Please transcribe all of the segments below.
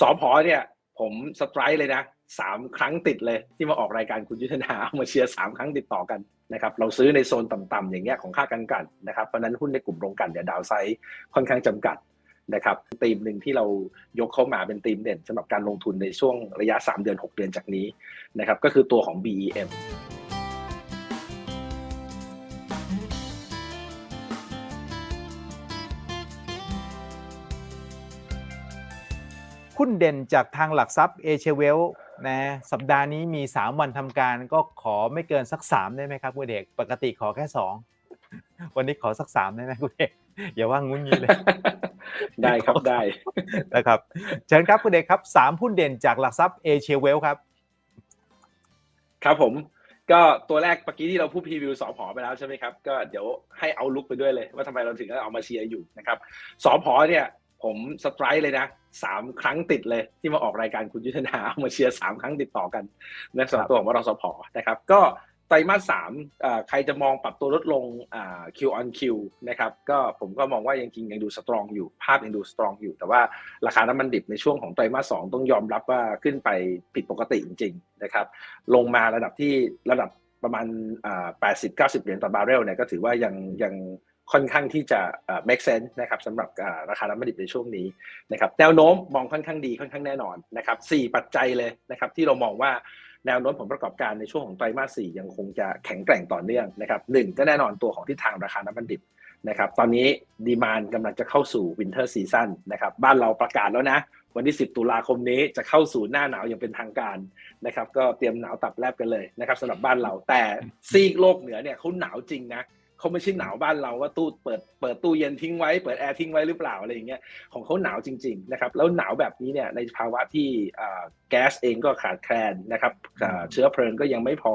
สอพอเนี่ย ผมสไตร์เลยนะสามครั้งติดเลยที่มาออกรายการคุณยุทธนาเอามาเชียร์สามครั้งติดต่อกันนะครับเราซื้อในโซนต่ำๆอย่างเงี้ยของค่ากันกันนะครับเพราะนั้นหุ้นในกลุ่มโรงกันเนี่ยดาวไซด์ค่อนข้างจำกัดนะครับธีมหนึ่งที่เรายกเข้ามาเป็นธีมเด่นสำหรับการลงทุนในช่วงระยะ 3 เดือน 6 เดือนจากนี้นะครับก็คือตัวของ BEM หุ้นเด่นจากทางหลักทรัพย์เอเชียเวลนะสัปดาห์นี้มี 3 วันทำการก็ขอไม่เกินสัก 3 ได้ไหมครับคุณเอกปกติขอแค่ 2 วันนี้ขอสัก 3 ได้ไหมคุณเอกอย่าว่างุ้นงี้เลย ได้ครับได้นะครับเชิญครับคุณเอกครับ3หุ้นเด่นจากหลักทรัพย์เอเชียเวลครับ ครับผมก็ตัวแรกเมื่อกี้ที่เราพูดพรีวิวสอพอไปแล้วใช่ไหมครับ ก็เดี๋ยวให้เอาลุกไปด้วยเลย ว่าทำไมเราถึงเอามาเชียร์อยู่นะครับสอพอเนี่ย ผมสไตร์เลยนะสามครั้งติดเลยที่มาออกรายการคุณยุทธนาเอามาเชียร์สามครั้งติดต่อกันนะสำหรับตัวของวรสพนะครับ ก็ไตรมาสสามใครจะมองปรับตัวลดลง Q on Q นะครับก็ผมก็มองว่ายังจริงยังดูสตรองอยู่ ภาพยังดูสตรองอยู่ แต่ว่าราคาน้ำมันดิบในช่วงของไตรมาสสองต้องยอมรับว่าขึ้นไปผิดปกติจริงๆนะครับลงมาระดับที่ระดับประมาณ 80-90 เหรียญต่อบาร์เรลเนี่ยก็ถือว่ายังยัง ค่อนข้างที่จะ make sense นะครับสำหรับราคาน้ำมันดิบในช่วงนี้นะครับแนวโน้มมองค่อนข้างดีค่อนข้างแน่นอนนะครับสี่ปัจจัยเลยนะครับที่เรามองว่าแนวโน้มผลประกอบการในช่วงของไตรมาสสี่ยังคงจะแข็งแกร่งต่อเนื่องนะครับหนึ่งก็แน่นอนตัวของทิศทางราคาน้ำมันดิบนะครับตอนนี้ดีมานกำลังจะเข้าสู่วินเทอร์ซีซั่นนะครับบ้านเราประกาศแล้วนะวันที่ 10 ตุลาคมนี้จะเข้าสู่หน้าหนาวอย่างเป็นทางการนะครับก็เตรียมหนาวตับแลบกันเลยนะครับสำหรับบ้านเราแต่ซีกโลกเหนือเนี่ยเขาหนาวจริงนะ เขาไม่ใช่หนาวบ้านเราว่าตู้เปิดเปิดตู้เย็นทิ้งไว้เปิดแอร์ทิ้งไว้หรือเปล่าอะไรอย่างเงี้ยของเขาหนาวจริงๆนะครับแล้วหนาวแบบนี้เนี่ยในภาวะที่แก๊สเองก็ขาดแคลนนะครับเชื้อเพลิงก็ยังไม่พอ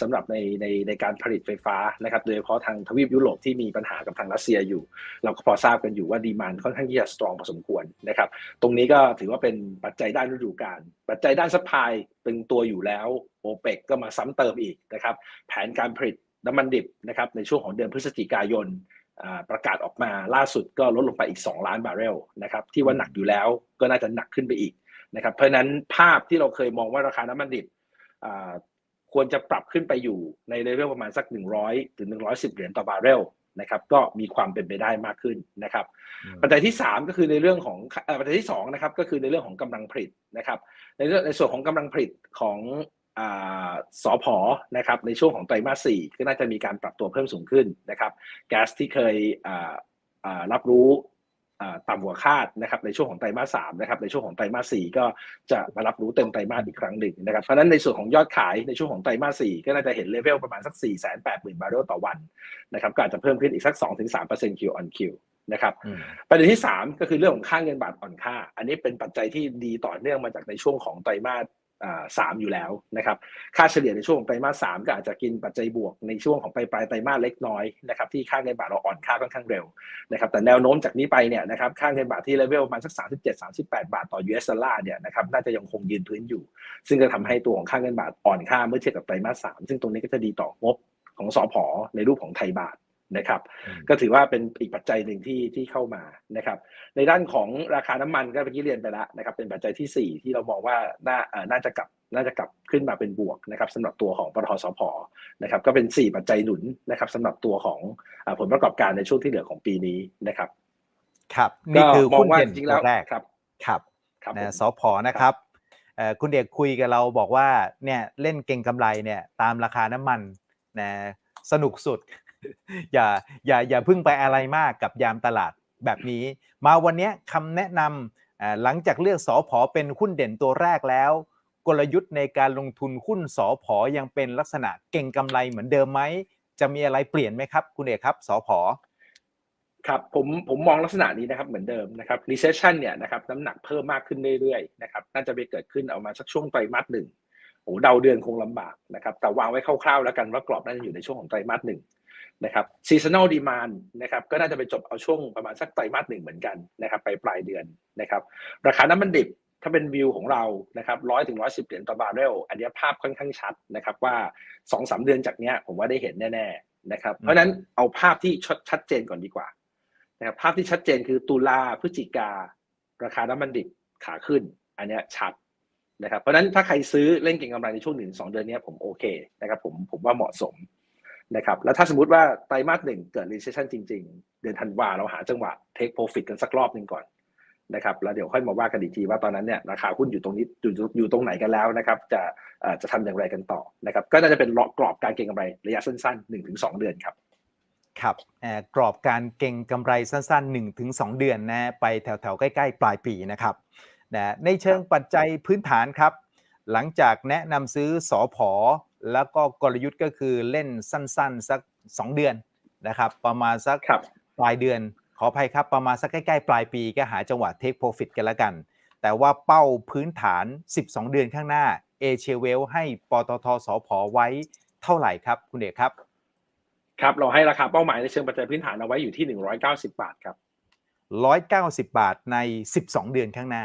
สำหรับในในในการผลิตไฟฟ้านะครับโดยเฉพาะทางทวีปยุโรปที่มีปัญหากับทางรัสเซียอยู่ เราก็พอทราบกันอยู่ว่าดีมานค่อนข้างที่จะสตรองพอสมควรนะครับตรงนี้ก็ถือว่าเป็นปัจจัยด้านฤดูกาลปัจจัยด้านซัพพลายตึงตัวอยู่แล้วโอเปกก็มาซ้ำเติมอีกนะครับแผนการผลิต น้ำมันดิบนะครับในช่วงของเดือนพฤศจิกายนประกาศออกมาล่าสุดก็ลดลงไปอีก 2 ล้านบาร์เรลนะครับที่ว่าหนักอยู่แล้วก็น่าจะหนักขึ้นไปอีกนะครับเพราะนั้นภาพที่เราเคยมองว่าราคาน้ำมันดิบควรจะปรับขึ้นไปอยู่ในเลเวลประมาณสัก 100 ถึง 110 เหรียญต่อบาร์เรลนะครับก็มีความเป็นไปได้มากขึ้นนะครับปัจจัยที่ 3 ก็คือในเรื่องของปัจจัยที่2นะครับก็คือในเรื่องของกำลังผลิตนะครับในเรื่องในส่วนของกำลังผลิตของ สอพอนะครับในช่วงของไตรมาสสี่ก็น่าจะมีการปรับตัวเพิ่มสูงขึ้นนะครับแก๊สที่เคยรับรู้ต่ำกว่าคาดนะครับในช่วงของไตรมาสสามนะครับในช่วงของไตรมาสสี่ก็จะมารับรู้เต็มไตรมาสอีกครั้งหนึ่งนะครับเพราะนั้นในส่วนของยอดขายในช่วงของไตรมาสสี่ก็น่าจะเห็นเลเวลประมาณสัก4 8 0 0 0 0บาร์เรลต่อวันนะครับก็อาจจะเพิ่มขึ้นอีกสัก 2-3% Q on Q นะครับประเด็นที่ 3 ก็คือเรื่องของค่าเงินบาทอ่อนค่า อันนี้เป็นปัจจัยที่ดีต่อเนื่องมาจากในช่วงของไตรมาส สามอยู่แล้วนะครับ ค่าเฉลี่ยในช่วงของไตรมาสสามก็อาจจะกินปัจจัยบวกในช่วงของปลายปลายไตรมาสเล็กน้อยนะครับที่ค่าเงินบาทเราอ่อนค่าค่อนข้างเร็วนะครับ แต่แนวโน้มจากนี้ไปเนี่ยนะครับค่าเงินบาทที่เลเวลประมาณสัก37 38บเจ็ดสามสิบแปดบาทต่อ US ดอลลาร์เนี่ยนะครับน่าจะยังคงยืนพื้นอยู่ ซึ่งจะทำให้ตัวของค่าเงินบาทอ่อนค่าเมื่อเทียบกับไตรมาสสามซึ่งตรงนี้ก็จะดีต่องบของสอพอในรูปของไทยบาท นะครับ ก็ถือว่าเป็นอีกปัจจัยหนึ่งที่ที่เข้ามานะครับ ในด้านของราคาน้ำมันก็เมื่อกี้เรียนไปแล้วนะครับ เป็นปัจจัยที่ 4 ที่เรามองว่าน่าน่าจะกลับน่าจะกลับขึ้นมาเป็นบวกนะครับสำหรับตัวของปตทสพนะครับ ก็เป็น 4 ปัจจัยหนุนนะครับสำหรับตัวของผลประกอบการในช่วงที่เหลือของปีนี้นะครับ ครับนี่คือหุ้นเด่นตัวแรกครับครับนะสพนะครับคุณเด็กคุยกับเราบอกว่าเนี่ยเล่นเก่งกำไรเนี่ยตามราคาน้ำมันนะสนุกสุด อย่าอย่าอย่าพึ่งไปอะไรมากกับยามตลาดแบบนี้ มาวันนี้คำแนะนำหลังจากเลือกสอพอเป็นหุ้นเด่นตัวแรกแล้ว กลยุทธ์ในการลงทุนหุ้นสอพอยังเป็นลักษณะเก่งกำไรเหมือนเดิมไหมจะมีอะไรเปลี่ยนไหมครับ คุณเอกครับสอพอครับผมผมมองลักษณะนี้นะครับเหมือนเดิมนะครับ recession เนี่ยนะครับน้ำหนักเพิ่มมากขึ้นเรื่อยๆนะครับน่าจะไปเกิดขึ้นเอามาสักช่วงไตรมาสหนึ่งโอ้เดาเดือนคงลำบากนะครับแต่วางไว้คร่าวๆแล้วกันว่ากรอบน่าจะอยู่ในช่วงของไตรมาสหนึ่ง นะครับซีซันอลดีมานนะครับก็น่าจะไปจบเอาช่วงประมาณสักไตรมาสหนึ่งเหมือนกันนะครับไปปลายเดือนนะครับราคาน้ำมันดิบถ้าเป็นวิวของเรานะครับร้อยถึงร้อยสิบเหรียญต่อบาร์เรลอันนี้ภาพค่อนข้างชัดนะครับว่าสองสามเดือนจากเนี้ยผมว่าได้เห็นแน่ๆนะครับเพราะนั้นเอาภาพที่ชัดเจนก่อนดีกว่านะครับภาพที่ชัดเจนคือตุลาพฤศจิการาคาน้ำมันดิบขาขึ้น อันนี้ชัดนะครับเพราะฉะนั้นถ้าใครซื้อเล่นเก็งกำไรในช่วงหนึ่งสองเดือนนี้ผมโอเคนะครับผมผมว่าเหมาะสม นะครับแล้วถ้าสมมติว่าไตรมาสหนึ่งเกิด recession จริง ๆ เดือนธันวาเราหาจังหวะ take profit กันสักรอบหนึ่งก่อนนะครับแล้วเดี๋ยวค่อยมาว่ากันอีกทีว่าตอนนั้นเนี่ยราคาหุ้นอยู่ตรงนี้อยู่อยู่ตรงไหนกันแล้วนะครับจะจะทำอย่างไรกันต่อนะครับก็น่าจะเป็นกรอบการเก็งกำไรระยะสั้นๆ1-2เดือนครับครับกรอบการเก็งกำไรสั้น ๆ 1-2 เดือนนะไปแถวๆใกล้ๆ ปลายปีนะครับนะในเชิงปัจจัยพื้นฐานครับ หลังจากแนะนำซื้อสอพอ แล้วก็กลยุทธ์ก็คือเล่นสั้นๆ สัก 2 เดือนนะครับ ประมาณสักปลายเดือน ขออภัยครับประมาณสักใกล้ๆ ปลายปีก็หาจังหวะเทคโปรฟิตกันแล้วกัน แต่ว่าเป้าพื้นฐาน 12 เดือนข้างหน้าเอเชียเวลให้ปตทสอพอไว้เท่าไหร่ครับ คุณเอกครับ ครับเราให้ราคาเป้าหมายในเชิงปัจจัยพื้นฐานเอาไว้อยู่ที่ 190 บาทครับ190 บาทใน 12 เดือนข้างหน้า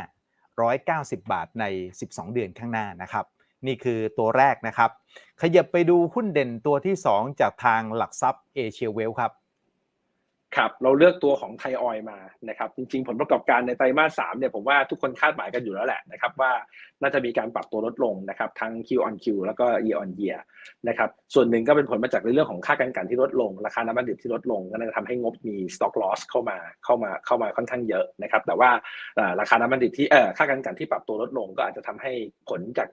190 บาทใน 12 เดือนข้างหน้านะครับ นี่คือตัวแรกนะครับ ขยับไปดูหุ้นเด่นตัวที่ 2 จากทางหลักทรัพย์เอเชียเวลครับครับเราเลือกตัวของไทยออยมานะครับจริงๆ ผลประกอบการในไตรมาสสามเนี่ยผมว่าทุกคนคาดหมายกันอยู่แล้วแหละนะครับว่าน่าจะมีการปรับตัวลดลงนะครับทั้ง Q on Q แล้วก็ Year on Year นะครับส่วนหนึ่งก็เป็นผลมาจากในเรื่องของค่าการกันที่ลดลง ราคาน้ำมันดิบที่ลดลงก็เลยทำให้งบมี stock loss เข้ามาเข้ามาเข้ามาค่อนข้างเยอะนะครับแต่ว่าราคาน้ำมันดิบที่เอ่อค่าการกันที่ปรับตัวลดลง ก็อาจจะทำให้ผลจาก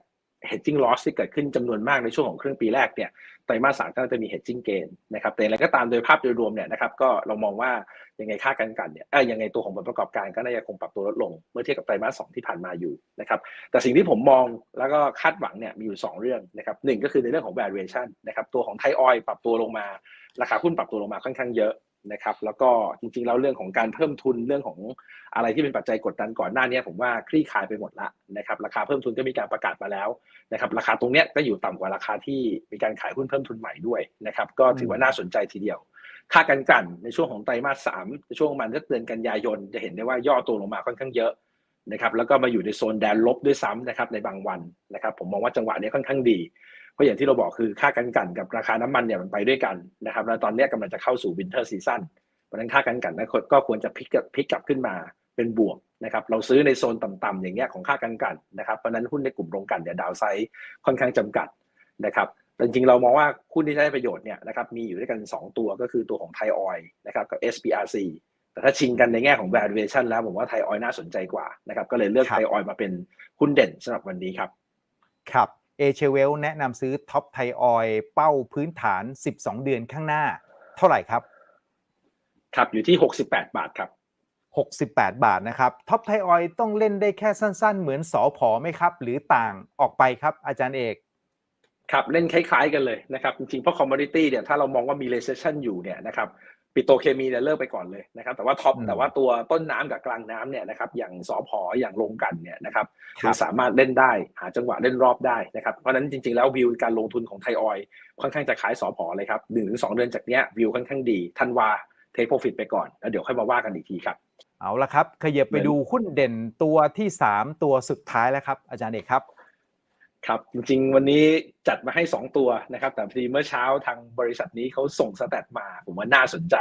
hedging loss ที่เกิดขึ้นจำนวนมากในช่วงของครึ่งปีแรกเนี่ยไตรมาสสามก็จะมี hedging gain นะครับแต่อะไรก็ตามโดยภาพโดยรวมเนี่ยนะครับก็เรามองว่ายังไงค่ากันกันเนี่ยเอ้ยยังไงตัวของผลประกอบการก็น่าจะคงปรับตัวลดลง เมื่อเทียบกับไตรมาสสองที่ผ่านมาอยู่นะครับแต่สิ่งที่ผมมองแล้วก็คาดหวังเนี่ยมีอยู่ 2 เรื่องนะครับหนึ่งก็คือในเรื่องของ valuation นะครับตัวของไทยออยปรับตัวลงมาราคาหุ้นปรับตัวลงมาค่อนข้างเยอะ นะครับ แล้วก็จริงๆแล้วเรื่องของการเพิ่มทุนเรื่องของอะไรที่เป็นปัจจัยกดดันก่อนหน้านี้ผมว่าคลี่คลายไปหมดละนะครับราคาเพิ่มทุนก็มีการประกาศมาแล้วนะครับ ราคาตรงนี้ก็อยู่ต่ำกว่าราคาที่มีการขายหุ้นเพิ่มทุนใหม่ด้วยนะครับ ก็ถือว่าน่าสนใจทีเดียว ค่ากันกันในช่วงของไตรมาสสามในช่วงประมาณเดือนกันยายนจะเห็นได้ว่าย่อตัวลงมาค่อนข้างเยอะนะครับแล้วก็มาอยู่ในโซนแดนลบด้วยซ้ำนะครับในบางวันนะครับผมมองว่าจังหวะนี้ค่อนข้างดี เพราะอย่างที่เราบอกคือค่ากันกันกับราคาน้ำมันเนี่ยมันไปด้วยกันนะครับแล้วตอนนี้กำลังจะเข้าสู่วินเทอร์ซีซั่นเพราะนั้นค่ากันกันนะก็ควรจะพลิกพลิกกลับขึ้นมาเป็นบวกนะครับเราซื้อในโซนต่ำๆอย่างเงี้ยของค่ากันกันนะครับเพราะนั้นหุ้นในกลุ่มโรงกันเนี่ยดาวไซด์ค่อนข้างจำกัดนะครับจริงๆเรามองว่าหุ้นที่ได้ประโยชน์เนี่ยนะครับมีอยู่ด้วยกัน 2 ตัวก็คือตัวของไทยออยนะครับกับ SPRC แต่ถ้าชิงกันในแง่ของ valuation แล้วผมว่าไทยออยน่าสนใจกว่านะครับก็เลยเลือกไทยออยมาเป็นหุ้นเด่นสำหรับวันนี้ครับ ครับ เอเชเวลแนะนำซื้อท็อปไทยออยเป้าพื้นฐาน 12 เดือนข้างหน้า เท่าไหร่ครับ ครับอยู่ที่ 68 บาทครับ 68 บาทนะครับท็อปไทยออยต้องเล่นได้แค่สั้นๆ เหมือนสอพอไหมครับ หรือต่างออกไปครับ อาจารย์เอกครับเล่นคล้ายๆกันเลยนะครับจริงๆเพราะคอมมอดิตี้เนี่ยถ้าเรามองว่ามี recession อยู่เนี่ยนะครับ ปิโตเคมีเนี่ยเลิกไปก่อนเลยนะครับ แต่ว่าท็อปแต่ว่าตัวต้นน้ำกับกลางน้ำเนี่ยนะครับอย่างสอพออย่างลงกันเนี่ยนะครับคือสามารถเล่นได้หาจังหวะเล่นรอบได้นะครับเพราะนั้นจริง ๆ แล้ววิวการลงทุนของไทยออยค่อนข้างจะขายสอพอเลยครับหนึ่งถึงสองเดือนจากเนี้ยวิวค่อนข้างดีทันวาเทคโปรฟิตไปก่อนแล้วเดี๋ยวค่อยมาว่ากันอีกทีครับเอาละครับขยับไปดูหุ้นเด่นตัวที่ 3 ตัวสุดท้ายแล้วครับอาจารย์เอกครับ ครับจริงๆวันนี้จัดมาให้ 2 ตัวนะครับ แต่พอดีเมื่อเช้าทางบริษัทนี้เขาส่งสแตทมา ผมว่าน่าสนใจ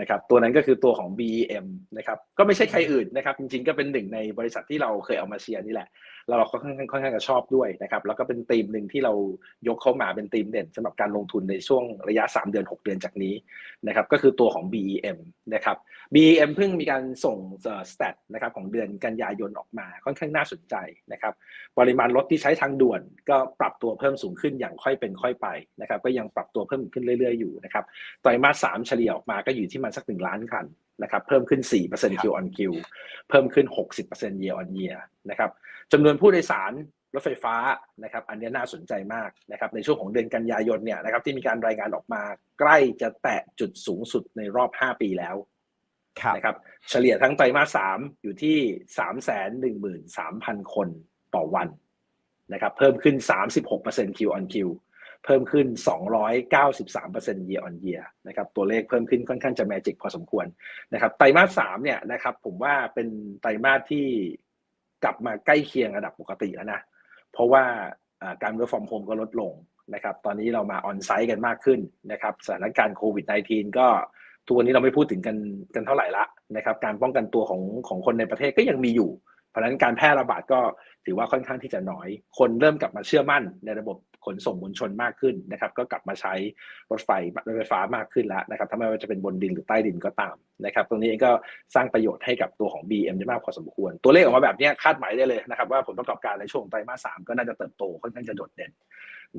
นะครับ ตัวนั้นก็คือตัวของ BEM นะครับ ก็ไม่ใช่ใครอื่นนะครับ จริงๆก็เป็นหนึ่งในบริษัทที่เราเคยเอามาเชียร์นี่แหละ เราค่อนข้างค่อนข้างจะชอบด้วยนะครับแล้วก็เป็นธีมหนึ่งที่เรายกเข้ามาเป็นธีมเด่นสำหรับการลงทุนในช่วงระยะ 3 เดือน 6 เดือนจากนี้นะครับก็คือตัวของ BEM นะครับ BEM เพิ่งมีการส่งสแตทนะครับของเดือนกันยายนออกมาค่อนข้างน่าสนใจนะครับปริมาณรถที่ใช้ทางด่วน ก็ปรับตัวเพิ่มสูงขึ้นอย่างค่อยเป็นค่อยไปนะครับก็ยังปรับตัวเพิ่มขึ้นเรื่อย ๆอยู่นะครับไตรมาส3เฉลี่ยออกมาก็อยู่ที่มันสัก 1 ล้านคัน นะครับเพิ่มขึ้น 4% Q on Q เพิ่มขึ้น 60% year on year นะครับจำนวนผู้โดยสารรถไฟฟ้านะครับอันนี้น่าสนใจมากนะครับในช่วงของเดือนกันยายนเนี่ยนะครับที่มีการรายงานออกมาใกล้จะแตะจุดสูงสุดในรอบ 5 ปีแล้วนะครับเฉลี่ยทั้งไตรมาสสามอยู่ที่สามแสนหนึ่งหมื่นสามพันคนต่อวันนะครับเพิ่มขึ้น36% Q on Q เพิ่มขึ้น 293% year on year นะครับ ตัวเลขเพิ่มขึ้นค่อนข้างจะแมจิกพอสมควรนะครับ ไตรมาสสามเนี่ยนะครับผมว่าเป็นไตรมาสที่กลับมาใกล้เคียงระดับปกติแล้วนะ เพราะว่าการเวิร์กฟอร์มโฮมก็ลดลงนะครับ ตอนนี้เรามาออนไซต์กันมากขึ้นนะครับ สถานการณ์โควิด -19 ก็ทุกวันนี้เราไม่พูดถึงกันกันเท่าไหร่ละนะครับ การป้องกันตัวของของคนในประเทศก็ยังมีอยู่ เพราะฉะนั้นการแพร่ระบาดก็ถือว่าค่อนข้างที่จะน้อย คนเริ่มกลับมาเชื่อมั่นในระบบ ขนส่งมวลชนมากขึ้นนะครับ ก็กลับมาใช้รถไฟรถไฟฟ้ามากขึ้นแล้วนะครับถ้าไม่ว่าจะเป็นบนดินหรือใต้ดินก็ตามนะครับตรงนี้ก็สร้างประโยชน์ให้กับตัวของ BM ได้มากพอสมควร ตัวเลขออกมาแบบนี้คาดหมายได้เลยนะครับว่าผลประกอบการในช่วงไตรมาสสามก็น่าจะเติบโตค่อนข้างจะโดดเด่น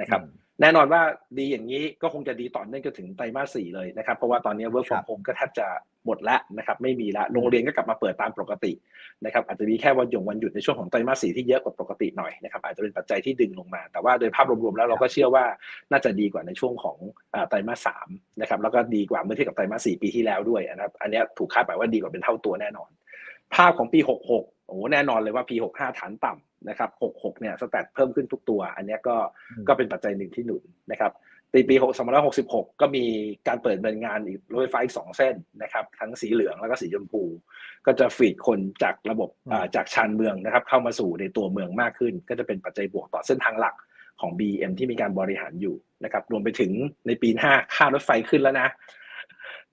นะครับแน่นอนว่าดีอย่างนี้ก็คงจะดีต่อเนื่องจนถึงไตรมาสสี่เลยนะครับเพราะว่าตอนนี้ work from home ก็แทบจะหมดแล้วนะครับไม่มีละโรงเรียนก็กลับมาเปิดตามปกตินะครับอาจจะมีแค่วันหยงวันหยุดในช่วงของไตรมาสสี่ที่เยอะกว่าปกติหน่อยนะครับอาจจะเป็นปัจจัยที่ดึงลงมา แต่ว่าโดยภาพรวมๆแล้วเราก็เชื่อว่าน่าจะดีกว่าในช่วงของไตรมาสสามนะครับแล้วก็ดีกว่าเมื่อเทียบกับไตรมาสสี่ปีที่แล้วด้วยนะครับอันนี้ถูกคาดหมายว่าดีกว่าเป็นเท่าตัวแน่นอน ภาพของปี 66 โอ้แน่นอนเลยว่าปี65 ฐานต่ำนะครับ66เนี่ยสแตทเพิ่มขึ้นทุกตัว อันนี้ก็ก็เป็นปัจจัยหนึ่งที่หนุนนะครับในปี2566 ก็มีการเปิดดำเนินงานอีกรถไฟฟ้าอีก2เส้นนะครับทั้งสีเหลืองแล้วก็สีชมพู ก็จะฟีดคนจากระบบจากชานเมืองนะครับ เข้ามาสู่ในตัวเมืองมากขึ้น ก็จะเป็นปัจจัยบวกต่อเส้นทางหลักของ BM ที่มีการบริหารอยู่นะครับ รวมไปถึงในปีหน้าค่ารถไฟขึ้นแล้วนะ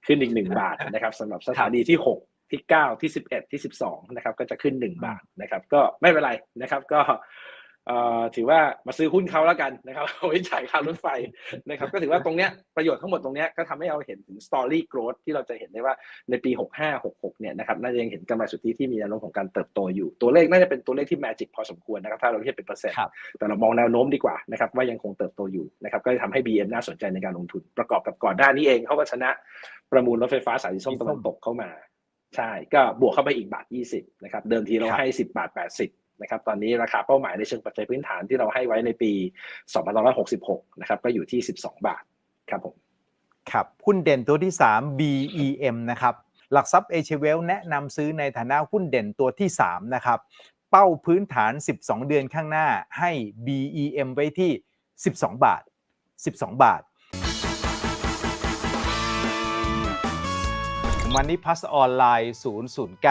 ขึ้นอีกหนึ่งบาทนะครับสำหรับสถานีที่ 6 ที่ 9 ที่ 11 ที่ 12 นะครับ ก็จะขึ้น 1 บาทนะครับ ก็ไม่เป็นไรนะครับ ก็ถือว่ามาซื้อหุ้นเขาแล้วกันนะครับเอาไว้จ่ายค่ารถไฟนะครับ ก็ถือว่าตรงเนี้ยประโยชน์ทั้งหมดตรงเนี้ยก็ทำให้เราเห็นถึง story growth ที่เราจะเห็นได้ว่าในปี 65 66 เนี่ยนะครับน่าจะยังเห็นกำไรสุทธิที่มีแนวโน้มของการเติบโตอยู่ ตัวเลขน่าจะเป็นตัวเลขที่ magic พอสมควรนะครับ ถ้าเราเทียบเป็นเปอร์เซ็นต์แต่เรามองแนวโน้มดีกว่านะครับว่ายังคงเติบโตอยู่นะครับก็จะทำให้ BM น่าสนใจในการลงทุน ประกอบกับก่อนหน้านี้เองเขาก็ชนะประมูลรถไฟฟ้าสายสีส้มตะวันตกเข้ามา ใช่ก็บวกเข้าไปอีกบาท 20นะครับเดิมทีเราให้ 10 บาท 80นะครับตอนนี้ราคาเป้าหมายในเชิงปัจจัยพื้นฐานที่เราให้ไว้ในปี2566นะครับก็อยู่ที่ 12 บาทครับผมครับหุ้นเด่นตัวที่ 3 BEM นะครับหลักทรัพย์เอเชียเวลแนะนำซื้อในฐานะหุ้นเด่นตัวที่ 3 นะครับ เป้าพื้นฐาน 12 เดือนข้างหน้าให้ BEM ไว้ที่ 12 บาท 12 บาท มันนี่พัสออนไลน์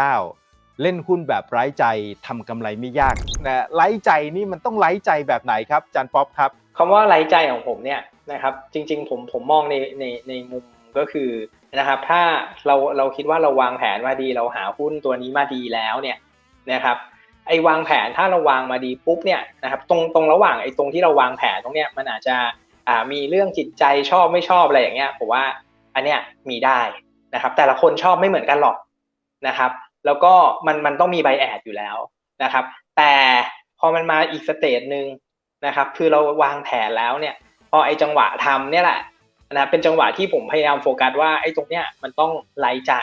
009 เล่นหุ้นแบบไร้ใจทำกำไรไม่ยากนะไร้ใจนี่มันต้องไร้ใจแบบไหนครับจันป๊อปครับคำว่าไร้ใจของผมเนี่ยนะครับจริง ๆ ผมผมมองในในในมุมก็คือนะครับถ้าเราเราคิดว่าเราวางแผนมาดีเราหาหุ้นตัวนี้มาดีแล้วเนี่ยนะครับไอ้วางแผนถ้าเราวางมาดีปุ๊บเนี่ยนะครับตรงตรงระหว่างไอ้ตรงที่เราวางแผนตรงเนี้ยมันอาจจะอ่ามีเรื่องจิตใจชอบไม่ชอบอะไรอย่างเงี้ยผมว่าอันเนี้ยมีได้ นะครับ แต่ละคนชอบไม่เหมือนกันหรอกนะครับ แล้วก็มันมันต้องมีใบแอดอยู่แล้วนะครับ แต่พอมันมาอีกสเตจหนึ่งนะครับ คือเราวางแผนแล้วเนี่ย พอไอ้จังหวะทำเนี่ยแหละนะเป็นจังหวะที่ผมพยายามโฟกัสว่าไอ้ตรงเนี้ยมันต้องไล่ใจ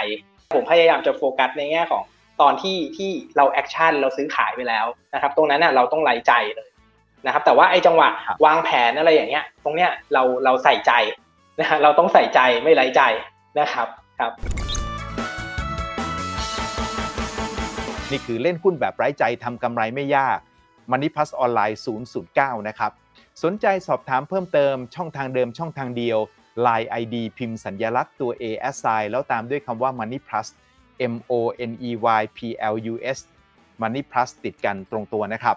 ผมพยายามจะโฟกัสในแง่ของตอนที่ที่เราแอคชั่นเราซื้อขายไปแล้วนะครับ ตรงนั้นน่ะเราต้องไล่ใจเลยนะครับ แต่ว่าไอ้จังหวะวางแผนอะไรอย่างเงี้ย ตรงเนี้ยเราเราใส่ใจนะฮะเราต้องใส่ใจไม่ไล่ใจนะครับ ครับ นี่คือเล่นหุ้นแบบไร้ใจทำกำไรไม่ยากมันนี่พัสออนไลน์009 นะครับ สนใจสอบถามเพิ่มเติมช่องทางเดิมช่องทางเดียว Line ID พิมพ์สัญญลักษณ์ตัว A S I แล้วตามด้วยคำว่า Money Plus M O N E Y P L U S Money Plus ติดกันตรงตัวนะครับ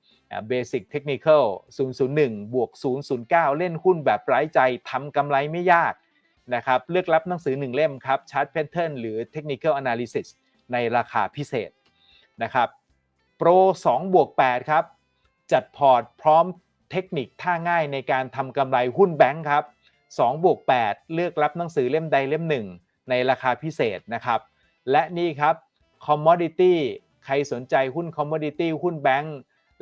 เบสิกเทคนิค001 บวก 009 เล่นหุ้นแบบไร้ใจทำกำไรไม่ยากนะครับ เลือกรับหนังสือ 1 เล่มครับ Chart Pattern หรือ Technical Analysis ในราคาพิเศษนะครับโปร2บวก8ครับ จัดพอร์ตพร้อมเทคนิคท่าง่ายในการทำกำไรหุ้นแบงค์ครับ2บวก8เลือกรับหนังสือเล่มใดเล่มหนึ่งในราคาพิเศษนะครับ และนี่ครับ Commodity ใครสนใจหุ้น Commodity หุ้นแบงค์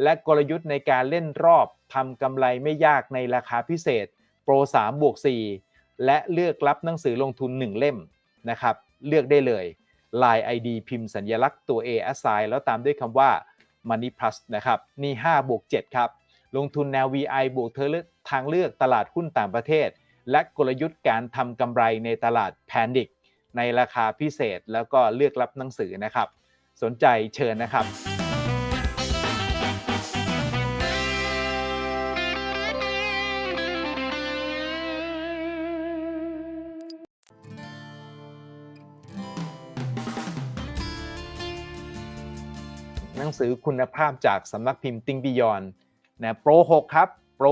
และกลยุทธ์ในการเล่นรอบทำกำไรไม่ยากในราคาพิเศษ โปร 3 บวก 4 และเลือกรับหนังสือลงทุน 1 เล่มนะครับ เลือกได้เลย Line ID พิมพ์สัญลักษณ์ตัว A assign แล้วตามด้วยคำว่า Money Plus นะครับ นี่ 5 บวก 7 ครับ ลงทุนแนว VI บวกเธอเลือกทางเลือกตลาดหุ้นต่างประเทศ และกลยุทธ์การทำกำไรในตลาดแพนดิกในราคาพิเศษแล้วก็เลือกรับหนังสือนะครับ สนใจเชิญนะครับ นังสือคุณภาพจากสำนักพิมพ์ติงบิยอนนะโปร6ครับโปร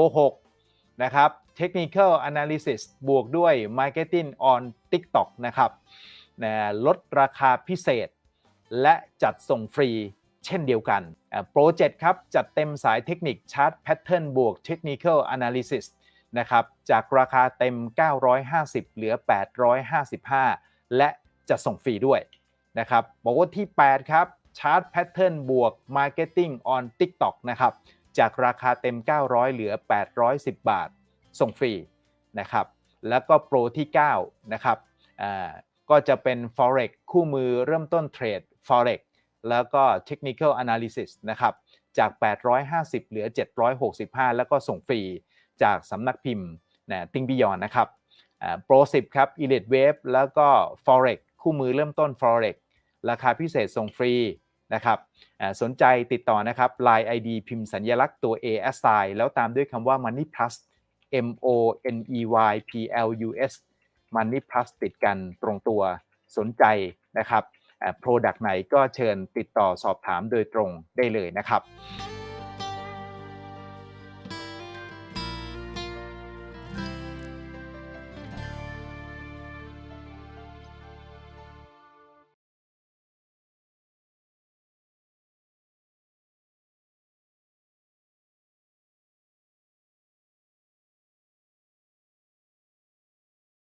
6นะครับ Technical Analysis บวกด้วย Marketing on TikTok นะครับนะลดราคาพิเศษ และจัดส่งฟรีเช่นเดียวกันโปร7ครับ จัดเต็มสายเทคนิคชาร์ตแพทเทิร์นบวก Technical Analysis นะครับจากราคาเต็ม 950 เหลือ 855 และจะส่งฟรีด้วยนะครับบอกว่าที่ 8 ครับ ชาร์ตแพทเทิร์นบวก Marketing on TikTok นะครับ จากราคาเต็ม 900 เหลือ 810 บาท ส่งฟรีนะครับ แล้วก็โปรที่ 9 นะครับก็จะเป็น Forex คู่มือเริ่มต้นเทรด Forex แล้วก็ Technical Analysis นะครับ จาก 850 เหลือ 765 แล้วก็ส่งฟรี จากสำนักพิมพ์นะติงบิยอนนะครับโปร10 ครับ Elite Wave แล้วก็ Forex คู่มือเริ่มต้น Forex ราคาพิเศษส่งฟรี นะครับสนใจติดต่อนะครับ Line ID พิมพ์สัญลักษณ์ตัว A S I แล้วตามด้วยคำว่า Money Plus M O N E Y P L U S Money Plus ติดกันตรงตัวสนใจนะครับโปรดักต์ไหนก็เชิญติดต่อสอบถามโดยตรงได้เลยนะครับ